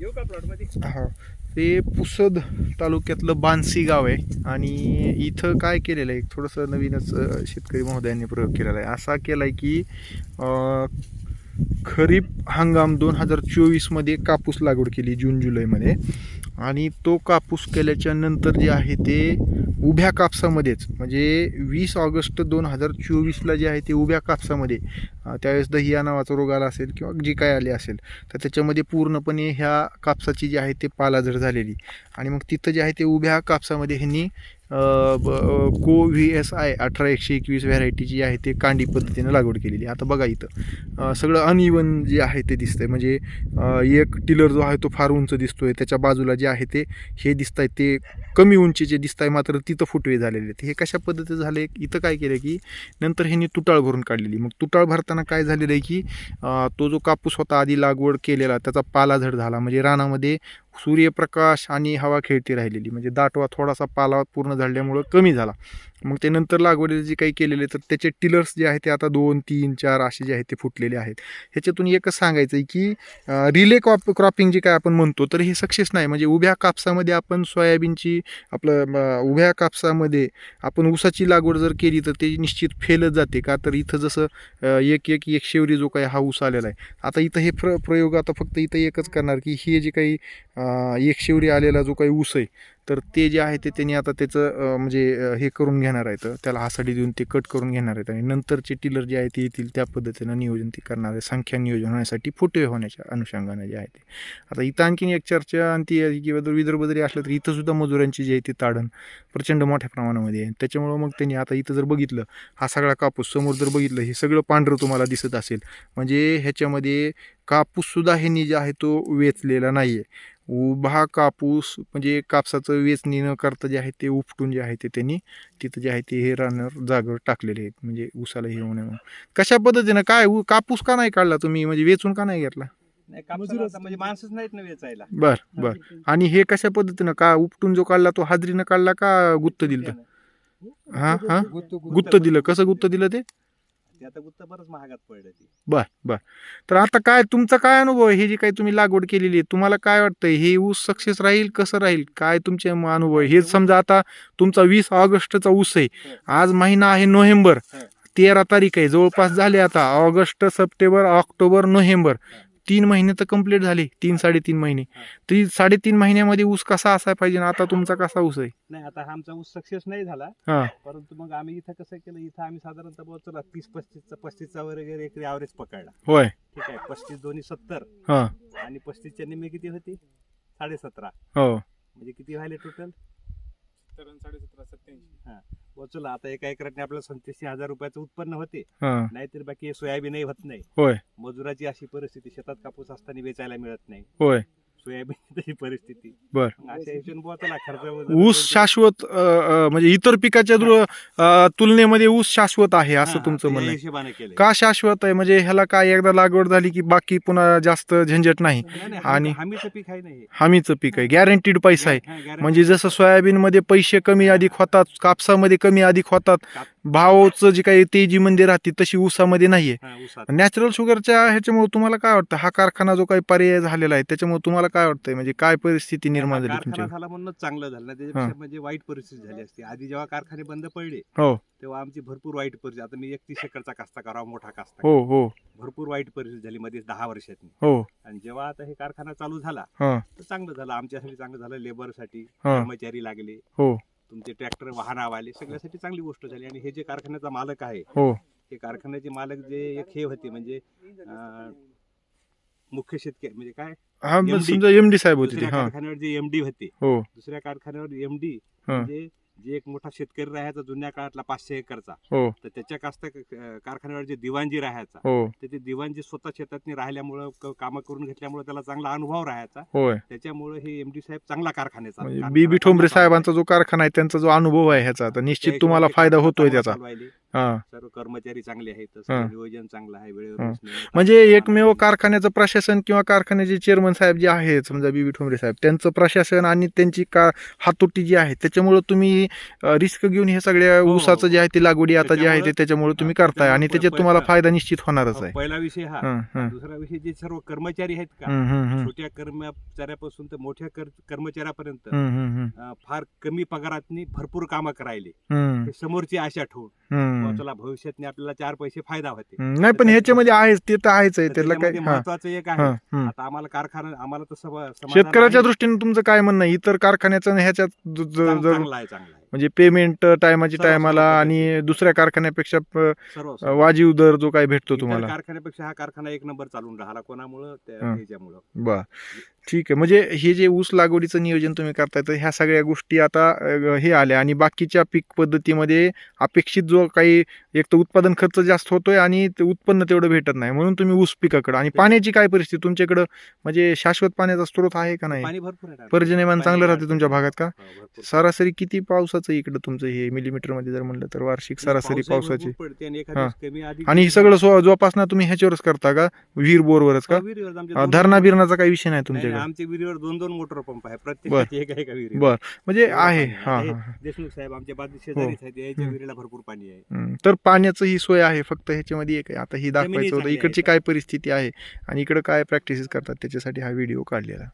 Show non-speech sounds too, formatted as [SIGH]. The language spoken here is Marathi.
येऊ का ते पुसद तालुक्यातलं बानसी गाव आहे आणि इथं काय केलेलं आहे? थोडंसं नवीनच शेतकरी महोदयांनी प्रयोग केलेला आहे. असा केला आहे की खरीप हंगाम दोन हजार चोवीसमध्ये कापूस लागवड केली जून जुलैमध्ये. आणि तो कापूस केल्याच्यानंतर जे आहे ते उभ्या कापसामध्येच म्हणजे वीस ऑगस्ट दोन हजार चोवीसला जे आहे ते उभ्या कापसामध्ये त्यावेळेस दहिया नावाचा रोग आला असेल किंवा जी काय आली असेल तर त्याच्यामध्ये पूर्णपणे ह्या कापसाची जी आहे ते पालाझर झालेली. आणि मग तिथं जे आहे ते उभ्या कापसामध्ये ह्यांनी को व्ही एस आय अठरा एकशे एकवीस व्हरायटीची जी आहे ते कांडी पद्धतीनं लागवड केलेली आता बघा इथं सगळं अनइवन जे आहे ते दिसतंय. म्हणजे एक टिलर जो आहे तो फार उंच दिसतोय त्याच्या बाजूला जे आहे ते हे दिसत आहे ते कमी उंचीचे दिसत आहे मात्र तिथं फुटवे झालेले आहेत. हे कशा पद्धतीचं झालं आहे इथं काय केलं की नंतर ह्यांनी तुटाळ भरून काढलेली. मग तुटाळ भरताना काय झालेलं आहे की तो जो कापूस होता आधी लागवड केलेला त्याचा पालाझड झाला. म्हणजे रानामध्ये सूर्यप्रकाश आणि हवा खेळती राहिलेली. म्हणजे दाटवा थोडासा पाला पूर्ण झाल्यामुळं कमी झाला. मग ते नंतर लागवडीला जे काही केलेले तर त्याचे टिलर्स जे आहेत ते आता दोन तीन चार असे जे आहेत ते फुटलेले आहेत. ह्याच्यातून एकच सांगायचं आहे की रिले क्रॉप क्रॉपिंग जे काय आपण म्हणतो तर हे सक्सेस नाही. म्हणजे उभ्या कापसामध्ये आपण सोयाबीनची आपलं उभ्या कापसामध्ये आपण ऊसाची लागवड जर केली तर ते निश्चित फेलच जाते. का तर इथं जसं एक एक एक शेवरी जो काही हा ऊस आलेला आहे. आता इथं हे प्र प्रयोग आता फक्त इथं एकच करणार की हे जे काही एक शिवरी आलेला जो काही ऊस आहे तर ते जे आहे ते त्यांनी आता त्याचं म्हणजे हे करून घेणार आहेत. त्याला हासाडी देऊन ते कट करून घेणार आहेत. आणि नंतरचे टिलर जे आहे ते येतील त्या पद्धतीनं नियोजन ते करणार आहे संख्या नियोजन होण्यासाठी फोटो होण्याच्या अनुषंगाने जे आहे ते. आता इथं आणखीन एक चर्चा आणि ती आहे जर विदर्भ जरी असलं तर इथं सुद्धा मजुरांची जी आहे ती ताडण प्रचंड मोठ्या प्रमाणामध्ये आहे. त्याच्यामुळं मग त्यांनी आता इथं जर बघितलं हा सगळा कापूस समोर जर बघितलं हे सगळं पांढरं तुम्हाला दिसत असेल. म्हणजे ह्याच्यामध्ये कापूससुद्धा ह्यांनी जे आहे तो वेचलेला नाही आहे उभा कापूस म्हणजे कापसाचं वेचणी न करता जे आहे ते उपटून जे आहे ते त्यांनी तिथं जे आहे ते हे रानर जागेवर टाकलेले आहेत म्हणजे उसाला हे होणे कशा पद्धतीनं काय कापूस का नाही काढला तुम्ही? म्हणजे वेचून का नाही घेतला? म्हणजे माणसंच नाहीत ना वेचायला. बर बर. आणि हे कशा पद्धतीनं का उपटून जो काढला तो हाजरीनं काढला का गुत्त दिलं? हा हा? गुत्त दिलं. कसं गुत्त दिलं ते? ते आता गुत्त बरंच महागात पडलं ती. बर बर. तर आता काय तुमचा काय अनुभव आहे? हे जे काही तुम्ही लागवड केलेली आहे तुम्हाला काय वाटतंय? हे ऊस सक्सेस राहील कसं राहील? काय तुमचे म- अनुभव आहे? हेच समजा आता तुमचा वीस ऑगस्टचा ऊस आहे. आज महिना आहे नोव्हेंबर. हं. तेरा तारीख आहे. जवळपास झाले आता. August September October November. तीन महिने तर कंप्लीट झाले तीन साडेतीन महिने. ती साडेतीन महिन्यामध्ये ऊस कसा असायला पाहिजे ना आता तुमचा कसा ऊस आहे? नाही आता आमचा ऊस सक्सेस नाही झाला. हा. परंतु मग आम्ही इथं कसं केलं इथं आम्ही साधारणतः बुवा चला तीस पस्तीसचा पस्तीसचा वगैरे एक ॲव्हरेज पकडला. होय. ठीक आहे पस्तीस दोन्ही सत्तर. हा. आणि पस्तीसच्या निम्मे किती होती? साडेसतरा. हो. म्हणजे किती व्हायले टोटल साडेसतरा सत्याऐंशी चला आता एका एकराने आपल्याला सत्याऐंशी हजार रुपयाचं उत्पन्न होते. हा. नाहीतर बाकी सोयाबीनही होत नाही. होय. मजुराची अशी परिस्थिती शेतात कापूस असताना वेचायला मिळत नाही. होय. सोयाबीन [LAUGHS] तशी परिस्थिती. बर. अशा हिशोबाने खर्च ऊस शाश्वत अ, अ, म्हणजे इतर पिकाच्या दृ- अ, तुलनेमध्ये ऊस शाश्वत आहे असं तुमचं म्हणणं आहे. हिशोबाने. का शाश्वत आहे? म्हणजे ह्याला काय एकदा लागवड झाली की बाकी पुन्हा जास्त झंझट नाही? आणि- हमी- हमीचं पीक आहे नाही हमीचं पीक आहे. गॅरंटीड पैसा आहे. हा, guarantee. म्हणजे जसं सोयाबीनमध्ये पैसे कमी अधिक होतात कापसामध्ये कमी अधिक होतात काप- भावाचं जे काही तेजी मंदी राहते तशी ऊसामध्ये नाहीये. हा, ऊसात. नॅचरल शुगरच्या ह्याच्यामुळे तुम्हाला काय वाटतं? हा कारखाना जो काही पर्याय झालेला आहे त्याच्यामुळे तुम्हाला काय वाटतंय? म्हणजे काय परिस्थिती निर्माण झाली कारखाना तुमच्या झाला म्हणून चांगलं झालं. ना त्याच्यापेक्षा म्हणजे वाईट परिस्थिती झाली असती. आधी जेव्हा कारखाने बंद पडले हो. तेव्हा आमची भरपूर वाईट परिस्थिती. आता मी एकतीस एकरचा कास्ता करावा मोठा कास्ता हो हो. भरपूर वाईट परिस्थिती झाली मध्ये दहा वर्षातनी हो. आणि जेव्हा आता हे कारखाना चालू झाला हा. तर चांगलं झालं. आमच्यासाठी चांगलं झालं. लेबरसाठी हा. कर्मचारी लागले. हो. तुमचे ट्रॅक्टर वाहन आले सगळ्यासाठी चांगली गोष्ट झाली. आणि हे जे कारखान्याचा मालक आहे हो. हे कारखान्याचे मालक जे एक हे होते म्हणजे अं, मुख्य शेतकरी म्हणजे काय? हा MD. समजा एम डी साहेब होते ते दुसऱ्या हा कारखान्यावर जे एमडी होते हो दुसऱ्या कारखान्यावर एमडी हा. म्हणजे जे एक मोठा शेतकरी राहायचा जुन्या काळातला पाचशे एकरचा हो. तर त्याच्या कास्त कारखान्यावर जे दिवाणजी राहायचा हो. तर ते दिवाणजी स्वतः शेतात राहिल्यामुळं कामं करून घेतल्यामुळे त्याला चांगला अनुभव राहायचा. होय. त्याच्यामुळे हे एमडी साहेब चांगला कारखान्याचा म्हणजे बी बी ठोंबरे साहेबांचा जो कारखाना आहे त्यांचा जो अनुभव आहे ह्याचा तर निश्चित तुम्हाला फायदा होतोय त्याचा. हा. सर्व कर्मचारी चांगले आहेत नियोजन चांगलं आहे वेळेवर म्हणजे काम एकमेव. कारखान्याचं प्रशासन किंवा कारखान्याचे चेअरमन साहेब जे आहेत समजा बीबी ठोंबरे साहेब त्यांचं प्रशासन आणि त्यांची का हातोटी जी आहे त्याच्यामुळे तुम्ही रिस्क घेऊन हे सगळ्या हो, ऊसाचं हो. जे आहे ते लागवडी आता जे आहे ते त्याच्यामुळं- तुम्ही हा, करताय आणि त्याच्यात तुम्हाला फायदा निश्चित होणारच आहे. पहिला विषय हा. हं, हं, दुसरा विषय जे सर्व कर्मचारी आहेत का? हं, हं, हं, छोट्या कर्मचाऱ्यापासून तर मोठ्या कर- कर्मचाऱ्यापर्यंत हं, हं, हं, फार कमी पगारातनी भरपूर कामं करायले. समोरची आशा ठेवून बुवा चला भविष्यात आपल्याला चार पैसे फायदा होते. नाही पण ह्याच्यामध्ये आहेच ते तर आहेच आहे. त्याला काय त्याच्यामध्ये हा. महत्वाचं एक आहे. हं. आता आम्हाला कारखाना आम्हाला समाधान शेतकऱ्याच्या आहे. दृष्टीने तुमचं काय म्हणणं आहे? इतर कारखान्याचं आणि ह्याच्यात ज- ज- चांग- जर चांगला आहे चांगला आहे. म्हणजे पेमेंट टायमाची टायमाला आणि. दुसऱ्या कारखान्यापेक्षा सर्व. वाजीव दर जो काय भेटतो तुम्हाला कारखान्यापेक्षा हा कारखाना एक नंबर चालून राहिला कोणामुळं त्या- हं. बर ठीक आहे म्हणजे हे जे ऊस लागवडीचं नियोजन तुम्ही करताय तर ह्या सगळ्या गोष्टी आता अ, हे आल्या आणि बाकीच्या पीक पद्धतीमध्ये अपेक्षित जो काही एक तर उत्पादन खर्च जास्त होतोय आणि ते उत्पन्न तेवढं भेटत नाही म्हणून तुम्ही ऊस पिकाकडे आणि पाण्याची काय परिस्थिती तुमच्याकडं म्हणजे शाश्वत पाण्याचा स्रोत आहे का नाही पाणी भरपूर आहे ना. पर्जन्यमान चांगलं राहते तुमच्या भागात का हो, भरपूर. सरासरी किती पावसाचं इकडं तुमचं हे मिलीमीटरमध्ये जर म्हणलं तर वार्षिक सरासरी पावसाची. पडते आणि हा. कमी आणि हे सगळं स्व- जोपासना तुम्ही ह्याच्यावरच करता का? विहीर बोरवरच का? विहिरीवर आमचे अ, दोन- धरणा बिरणाचा काही विषय नाही नाही, नाही, तुमच्याकडे? आमच्या विहिरीवर दोन दोन मोटर पंप आहे. प्रत्येकाची एक आहे का विहिरी बर. म्हणजे आहे. पाणी हा. हा हा. देशमुख साहेब आमच्या बाजू शेजारीच आहेत. याच्या हं. विहिरीला भरपूर पाणी आहे. हम्म. तर पाण्याचं ही सोय आहे फक्त ह्याच्यामध्ये एक. आहे आता ही दाखवायचं होतं. चांगली इकडची. काय परिस्थिती आहे आणि इकडं काय प्रॅक्टिसेस करतात त्याच्यासाठी हा व्हिडिओ काढलेला.